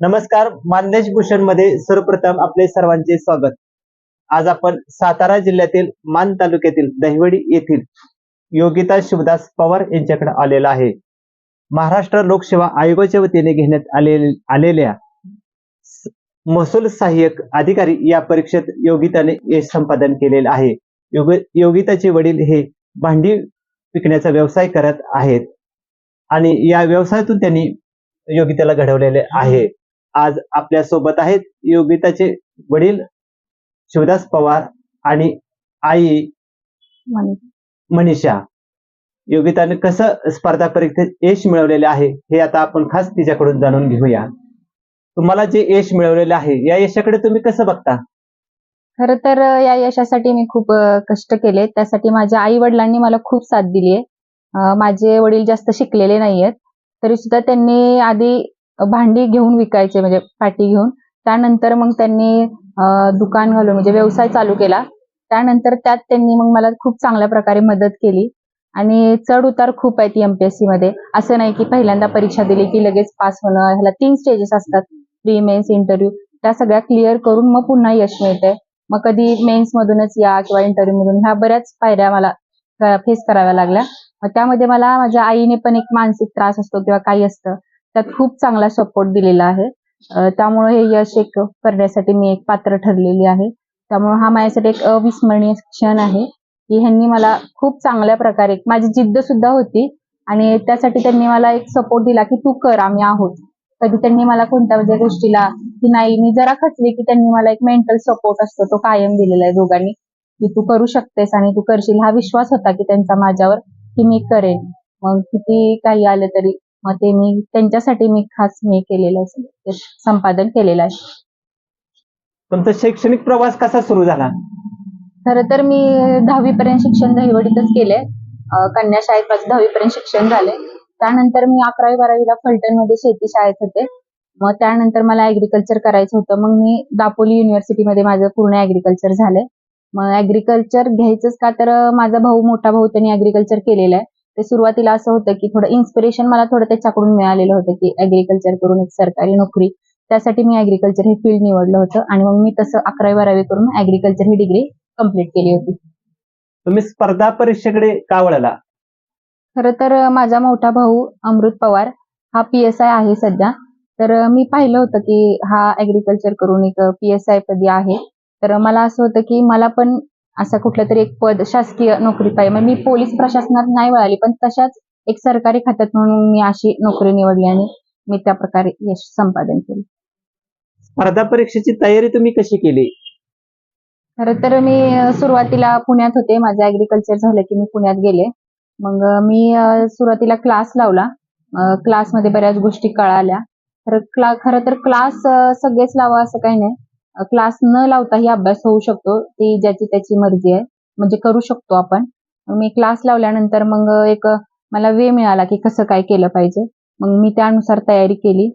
नमस्कार मानदेश भूषणमध्ये सर्वप्रथम आपले सर्वांचे स्वागत. आज आपण सातारा जिल्ह्यातील मान तालुक्यातील दहिवडी येथील योगिता शिवदास पवार यांच्याकडे आलेला आहे. महाराष्ट्र लोकसेवा आयोगाच्या वतीने घेण्यात आले आलेल्या महसूल सहाय्यक अधिकारी या परीक्षेत योगिताने यश संपादन केलेलं आहे. योग योगिताचे वडील हे भांडी विकण्याचा व्यवसाय करत आहेत आणि या व्यवसायातून त्यांनी योगिताला घडवलेले आहे. आज आपल्यासोबत आहेत योगिताचे वडील शिवदास पवार आणि आई मनीषा. योगिताने कसं स्पर्धा परीक्षेत यश मिळवलेले आहे हे आता आपण खास तिच्याकडून जाणून घेऊया. तुम्हाला जे यश मिळवलेलं आहे या यशाकडे तुम्ही कसं बघता? खर तर या यशासाठी मी खूप कष्ट केले. त्यासाठी माझ्या आई वडिलांनी मला खूप साथ दिली आहे माझे वडील जास्त शिकलेले नाहीयेत. तरी सुद्धा त्यांनी आधी भांडी घेऊन विकायचे म्हणजे पाटी घेऊन. त्यानंतर मग त्यांनी दुकान घालून म्हणजे व्यवसाय चालू केला. त्यानंतर त्यात त्यांनी मग मला खूप चांगल्या प्रकारे मदत केली. आणि चढ उतार खूप आहेत एमपीएससी मध्ये. असं नाही की पहिल्यांदा परीक्षा दिली की लगेच पास होणं ह्याला तीन स्टेजेस असतात. प्री मेन्स इंटरव्ह्यू त्या सगळ्या क्लिअर करून मग पुन्हा यश मिळतंय. मग कधी मेन्स मधूनच या किंवा इंटरव्ह्यू मधून ह्या बऱ्याच पायऱ्या मला फेस कराव्या लागल्या. मग त्यामध्ये मला माझ्या आईने पण एक मानसिक त्रास असतो किंवा काही असतं. त्यात खूप चांगला सपोर्ट दिलेला आहे. त्यामुळे हे यश एक करण्यासाठी मी एक पात्र ठरलेली आहे. त्यामुळे हा माझ्यासाठी एक अविस्मरणीय क्षण आहे की ह्यांनी मला खूप चांगल्या प्रकारे माझी जिद्द सुद्धा होती आणि त्यासाठी त्यांनी मला एक सपोर्ट दिला की तू कर आम्ही आहोत. कधी त्यांनी मला कोणत्या म्हणजे गोष्टीला की नाही मी जरा खचले की त्यांनी मला एक मेंटल सपोर्ट असतो तो कायम दिलेला आहे दोघांनी की तू करू शकतेस आणि तू करशील. हा विश्वास होता की त्यांचा माझ्यावर की मी करेन. मग किती काही आलं तरी मग ते मी त्यांच्यासाठी मी खास मी केलेलं आहे संपादन केलेलं आहे. तुमचा शैक्षणिक प्रवास कसा सुरू झाला? खरं तर मी दहावी पर्यंत शिक्षण दहिवडीतच केले कन्या शाळेत माझं दहावी पर्यंत शिक्षण झाले त्यानंतर मी अकरावी बारावीला फलटणमध्ये शेती शाळेत होते. मग त्यानंतर मला ऍग्रिकल्चर करायचं होतं. मग मी दापोली युनिव्हर्सिटीमध्ये माझं पूर्ण ऍग्रिकल्चर झालंय. मग ऍग्रिकल्चर घ्यायचंच का? तर माझा भाऊ मोठा भाऊ त्यांनी ऍग्रिकल्चर केलेलं आहे. ते सुरुवातीला असं होतं की थोडं इन्स्पिरेशन मला थोडं त्याच्याकडून मिळालेलं होतं की ऍग्रिकल्चर करून एक सरकारी नोकरी. त्यासाठी मी ऍग्रिकल्चर हे फील्ड निवडलं होतं आणि मग मी तसं अकरावी बारावी करून ऍग्रिकल्चर ही डिग्री कंप्लीट केली होती. तुम्ही स्पर्धा परीक्षेकडे का वळाला? खरं तर माझा मोठा भाऊ अमृत पवार हा पी एस आय आहे सध्या. तर मी पाहिलं होतं की हा ऍग्रिकल्चर करून एक पी एस आय पदी आहे. तर मला असं होतं की मला पण असं कुठलं तरी एक पद शासकीय नोकरी पाहिजे. मग मी पोलीस प्रशासनात नाही वळाली पण तशाच एक सरकारी खात्यात म्हणून मी अशी नोकरी निवडली आणि मी त्या प्रकारे यश संपादन केलं. स्पर्धा परीक्षेची तयारी तुम्ही कशी केली? खरं तर मी सुरुवातीला पुण्यात होते. माझं ऍग्रिकल्चर झालं की मी पुण्यात गेले. मग मी सुरुवातीला क्लास लावला. क्लासमध्ये बऱ्याच गोष्टी कळाल्या. तर खरं तर क्लास सगळेच लावा असं काही नाही. क्लास न लावताही अभ्यास होऊ शकतो. ती ज्याची त्याची मर्जी आहे. म्हणजे करू शकतो आपण. मी क्लास लावल्यानंतर मग एक मला वेळ मिळाला की कसं काय केलं पाहिजे. मग मी त्यानुसार तयारी केली.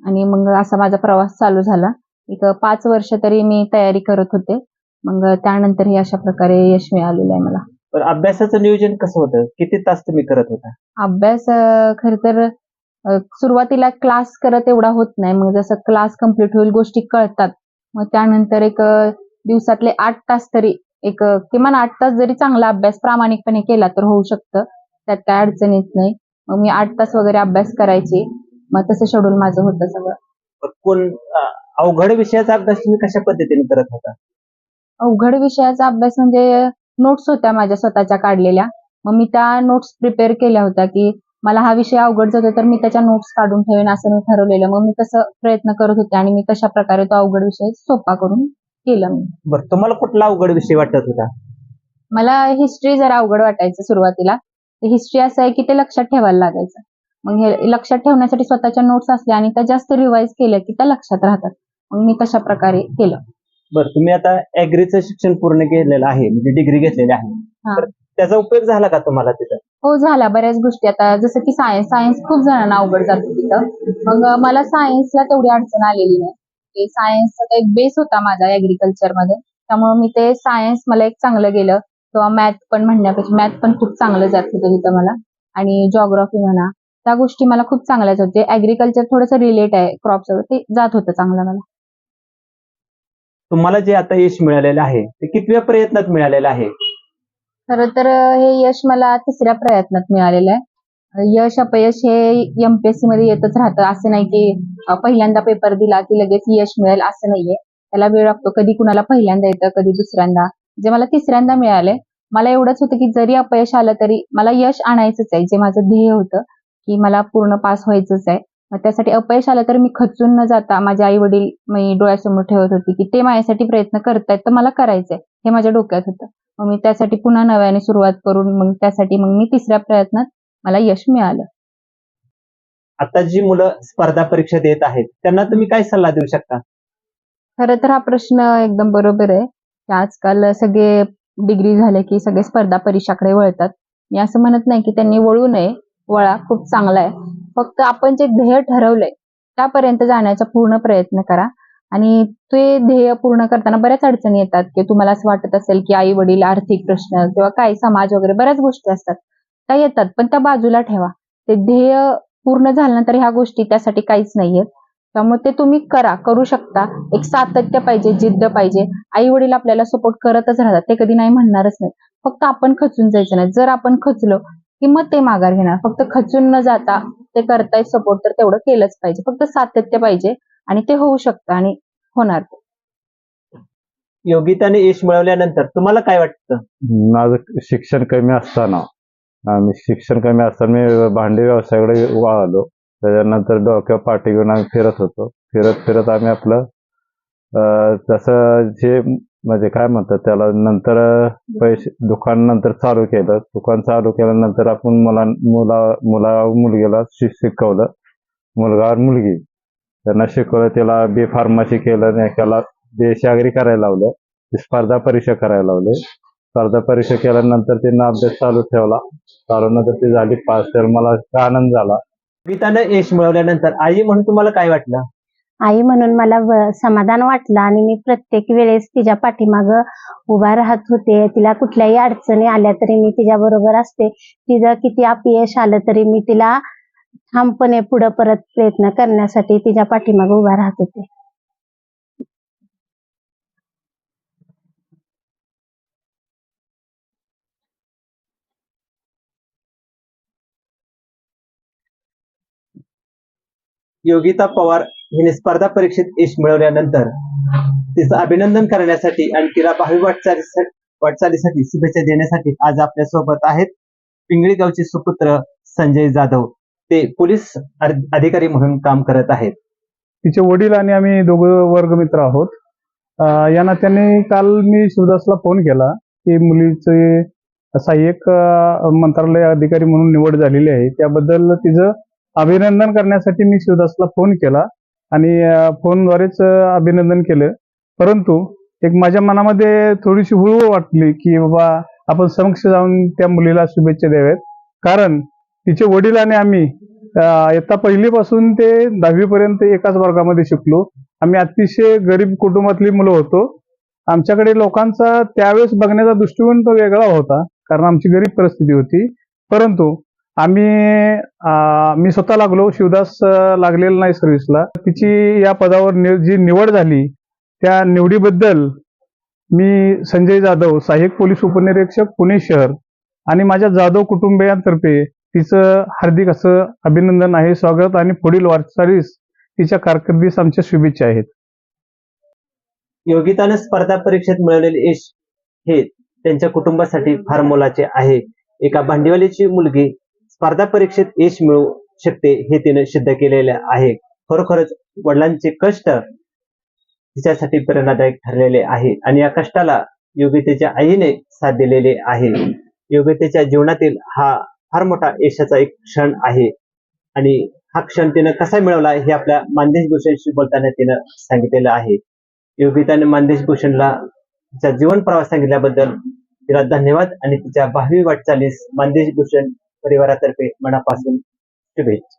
आणि मग असा माझा प्रवास चालू झाला. एक पाच वर्ष तरी मी तयारी करत होते. मग त्यानंतर हे अशा प्रकारे यश मिळालेलं आहे मला. अभ्यासाचं नियोजन कसं होतं? किती तास तुम्ही करत होता? अभ्यास खर तर सुरुवातीला क्लास करत एवढा होत नाही. मग जसं क्लास कंप्लीट होईल गोष्टी कळतात. मग त्यानंतर एक दिवसातले आठ तास तरी एक किमान आठ तास जरी चांगला अभ्यास प्रामाणिकपणे केला तर होऊ शकतं. त्यात काय अडचण येत नाही. मग मी आठ तास वगैरे अभ्यास करायचे. मग तसं शेड्यूल माझं होतं सगळं. कोण अवघड विषयाचा अभ्यास तुम्ही कशा पद्धतीने करत होता? अवघड विषयाचा अभ्यास म्हणजे नोट्स होत्या माझ्या स्वतःच्या काढलेल्या. मग मी त्या नोट्स प्रिपेअर केल्या होत्या की मला हा विषय अवघड जातो तर मी त्याच्या नोट्स काढून ठेवेन असं मी ठरवलेलं. मग मी तसं प्रयत्न करत होते आणि मी तशा प्रकारे तो अवघड विषय सोपा करून केला मी. बरं तुम्हाला कुठला अवघड विषय वाटत होता? मला हिस्ट्री जरा अवघड वाटायचं सुरुवातीला. हिस्ट्री असं आहे की ते लक्षात ठेवायला लागायचं. मग हे लक्षात ठेवण्यासाठी स्वतःच्या नोट्स असल्या आणि त्या जास्त रिवाईज केल्या की त्या लक्षात राहतात. मग मी तशा प्रकारे केलं. बरं तुम्ही आता ऍग्रीचं शिक्षण पूर्ण केलेलं आहे म्हणजे डिग्री घेतलेली आहे. तर त्याचा उपयोग झाला का तुम्हाला तिथं? हो झाला बऱ्याच गोष्टी. आता जसं की सायन्स सायन्स खूप जणांना अवघड जातो तिथं. मग मला सायन्सला तेवढी अडचण आलेली नाही. सायन्सचा एक बेस होता माझा ऍग्रिकल्चरमध्ये. त्यामुळे मी ते सायन्स मला एक चांगलं गेलं. किंवा मॅथ पण म्हणण्यापेक्षा मॅथ पण खूप चांगलं जात होतं तिथं मला. आणि जॉग्राफी म्हणा त्या गोष्टी मला खूप चांगल्याच होते ऍग्रीकल्चर थोडंसं रिलेट आहे क्रॉप ते जात होतं चांगलं मला. तुम्हाला जे आता यश मिळालेलं आहे ते कितव्या प्रयत्नात मिळालेलं आहे? खरं तर हे यश मला तिसऱ्या प्रयत्नात मिळालेलं आहे. यश अपयश हे एमपीएससी मध्ये येतच राहतं. असं नाही की पहिल्यांदा पेपर दिला की लगेच यश मिळेल असं नाहीये. त्याला वेळ लागतो. कधी कुणाला पहिल्यांदा येतं कधी दुसऱ्यांदा. जे मला तिसऱ्यांदा मिळाले मला एवढंच होतं की जरी अपयश आलं तरी मला यश आणायचंच आहे. जे माझं ध्येय होतं की मला पूर्ण पास व्हायचंच आहे. मग त्यासाठी अपयश आलं तर मी खचून न जाता माझे आई वडील मी डोळ्यासमोर ठेवत होती की ते माझ्यासाठी प्रयत्न करतायत तर मला करायचंय हे माझ्या डोक्यात होतं. मग मी त्यासाठी पुन्हा नव्याने सुरुवात करून मग त्यासाठी मग मी तिसऱ्या प्रयत्नात मला यश मिळालं. आता जी मुलं स्पर्धा परीक्षा देत आहेत त्यांना तुम्ही काय सल्ला देऊ शकता? खरं तर हा प्रश्न एकदम बरोबर आहे. की आजकाल सगळे डिग्री झाले की सगळे स्पर्धा परीक्षाकडे वळतात. मी असं म्हणत नाही की त्यांनी वळू नये. वळा खूप चांगला आहे. फक्त आपण जे ध्येय ठरवलंय त्यापर्यंत जाण्याचा पूर्ण प्रयत्न करा. आणि ते ध्येय पूर्ण करताना बऱ्याच अडचणी येतात की तुम्हाला असं वाटत असेल की आई वडील आर्थिक प्रश्न किंवा काय समाज वगैरे बऱ्याच गोष्टी असतात. त्या येतात पण त्या बाजूला ठेवा. ते ध्येय पूर्ण झाल्यानंतर ह्या गोष्टी त्यासाठी काहीच नाहीयेत. त्यामुळे ते तुम्ही करा करू शकता. एक सातत्य पाहिजे जिद्द पाहिजे. आई वडील आपल्याला सपोर्ट करतच राहतात ते कधी नाही म्हणणारच नाही फक्त आपण खचून जायचं नाही. जर आपण खचलो की मग ते माघार घेणार. फक्त खचून न जाता ते करतायत सपोर्ट तर तेवढं केलंच पाहिजे. फक्त सातत्य पाहिजे आणि ते होऊ शकतं आणि होणार. योगिताने यश मिळवल्यानंतर तुम्हाला काय वाटतं? माझं शिक्षण कमी असताना आम्ही शिक्षण कमी असताना मी भांडी व्यवसायाकडे वळालो त्याच्यानंतर डोक्यावर पाठी घेऊन आम्ही फिरत होतो. फिरत फिरत आम्ही आपलं अं, जसं जे म्हणजे काय म्हणतात त्याला नंतर पैसे दुकान नंतर चालू केलं. दुकान चालू केल्यानंतर आपण मुला मुला मुला मुलगीला शिकवलं. मुलगा मुलगी. त्यांना शिकवलं त्याला बी फार्मसी केलं आणि एकाला बी शागरी करायला लावलं. स्पर्धा परीक्षा करायला लावले. स्पर्धा परीक्षा केल्यानंतर त्यांना अभ्यास चालू ठेवला. चालू नंतर ती झाली पास. तर मला आनंद झाला. योगितानं यश मिळवल्यानंतर आई म्हणून तुम्हाला काय वाटलं? आई म्हणून मला समाधान वाटलं आणि मी प्रत्येक वेळेस तिच्या पाठीमाग उभा राहत होते. तिला कुठल्याही अडचणी आल्या तरी मी तिच्या बरोबर असते. तिचं किती अपयश आलं तरी मी तिला ठामपणे पुढे परत प्रयत्न करण्यासाठी तिच्या पाठीमाग उभा राहत होते. योगिता पवार हिने स्पर्धा परीक्षेत यश मिळवल्यानंतर तिचं अभिनंदन करण्यासाठी आणि तिला भावी वाटचाली वाटचालीसाठी शुभेच्छा देण्यासाठी आज आपल्यासोबत आहेत. पिंगळी गावचे सुपुत्र संजय जाधव. ते पोलीस अधिकारी म्हणून काम करत आहेत. तिचे वडील आणि आम्ही दोघं वर्गमित्र आहोत. यांना या नात्याने काल मी शिवदासला फोन केला की मुलीचे सहाय्यक मंत्रालय अधिकारी म्हणून निवड झालेली आहे. त्याबद्दल तिचं अभिनंदन करण्यासाठी मी शिवदासला फोन केला आणि फोनद्वारेच अभिनंदन केलं. परंतु एक माझ्या मनामध्ये थोडीशी हुळहुळ वाटली की बाबा आपण समक्ष जाऊन त्या मुलीला शुभेच्छा द्याव्यात. कारण तिचे वडील आणि आम्ही अं, इयत्ता पहिलीपासून ते दहावीपर्यंत एकाच वर्गामध्ये शिकलो. आम्ही अतिशय गरीब कुटुंबातली मुलं होतो. आमच्याकडे लोकांचा त्यावेळेस बघण्याचा दृष्टिकोन तो वेगळा होता कारण आमची गरीब परिस्थिती होती. परंतु आम्ही मी स्वतः लागलो शिवदास लागलेला नाही सर्व्हिसला तिची या पदावर नि- जी निवड झाली त्या निवडीबद्दल मी संजय जाधव सहाय्यक पोलीस उपनिरीक्षक पुणे शहर आणि माझ्या जाधव कुटुंबियांतर्फे तिचं हार्दिक असं अभिनंदन आहे स्वागत आणि पुढील वाटचालीस तिच्या कारकिर्दीस आमच्या शुभेच्छा आहेत. योगिताने स्पर्धा परीक्षेत मिळवलेले यश हे त्यांच्या कुटुंबासाठी फार मोलाचे आहे. एका भांडीवालीची मुलगी स्पर्धा परीक्षेत यश मिळू शकते हे तिने सिद्ध केलेले आहे. खरोखरच वडिलांचे कष्ट तिच्यासाठी प्रेरणादायक ठरलेले आहे आणि या कष्टाला योग्यतेच्या आईने साथ दिलेले आहे. योग्यतेच्या जीवनातील हा फार मोठा यशाचा एक क्षण आहे आणि हा क्षण तिनं कसा मिळवला हे आपल्या मानदेश भूषणशी बोलताना तिनं सांगितलेलं आहे. योगिताने मानदेश भूषणला तिचा जीवन प्रवास सांगितल्याबद्दल तिला धन्यवाद आणि तिच्या भावी वाटचालीस मानदेश भूषण परिवारातर्फे मनापासून शुभेच्छा.